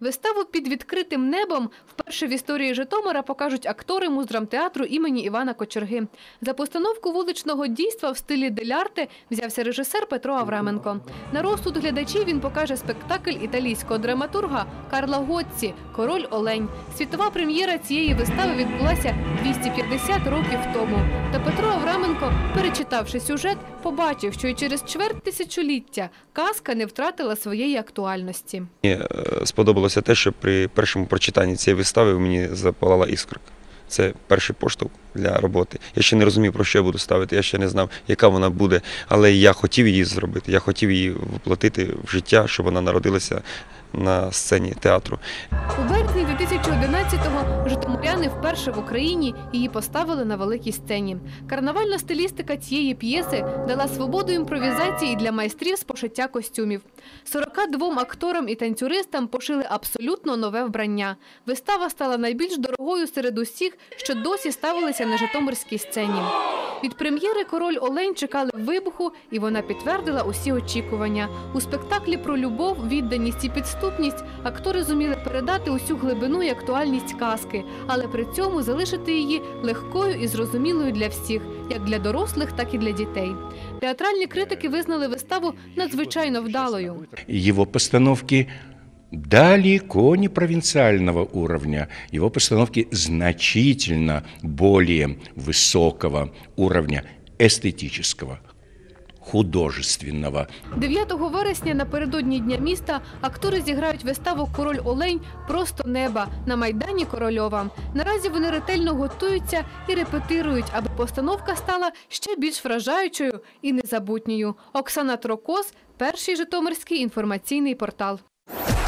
Виставу під відкритим небом вперше в історії Житомира покажуть актори муздрамтеатру імені Івана Кочерги. За постановку вуличного дійства в стилі делярте взявся режисер Петро Авраменко. На розсуд глядачів він покаже спектакль італійського драматурга Карла Готці Король Олень. Світова прем'єра цієї вистави відбулася 250 років тому. Та Петро Авраменко, перечитавши сюжет, побачив, що і через чверть тисячоліття казка не втратила своєї актуальності. Мені е, сподобалося те, що при першому прочитанні цієї вистави мені запалала іскорка. Це перший поштовх для роботи. Я ще не розумів, про що я буду ставити, я ще не знав, яка вона буде, але я хотів її зробити, я хотів її воплотити в життя, щоб вона народилася на сцені театру. Березні 2011-го житомиряни вперше в Україні її поставили на великій сцені. Карнавальна стилістика цієї п'єси дала свободу імпровізації для майстрів з пошиття костюмів. 42 акторам і танцюристам пошили абсолютно нове вбрання. Вистава стала найбільш дорогою серед усіх, що досі ставилися на житомирській сцені. Від прем'єри король Олень чекали вибуху, і вона підтвердила усі очікування. У спектаклі про любов, відданість і підступність актори зуміли передати усю глибину і актуальність казки, але при цьому залишити її легкою і зрозумілою для всіх, як для дорослих, так і для дітей. Театральні критики визнали виставу надзвичайно вдалою. Его постановки далеко не провинциального уровня. Его постановки значительно более высокого уровня эстетического, художественного. 9 вересня напередодні Дня міста актори зіграють виставу Король Олень просто неба на майдані Корольова. Наразі вони ретельно готуються і репетирують, аби постановка стала ще більш вражаючою і незабутньою. Оксана Трокос, перший Житомирський інформаційний портал.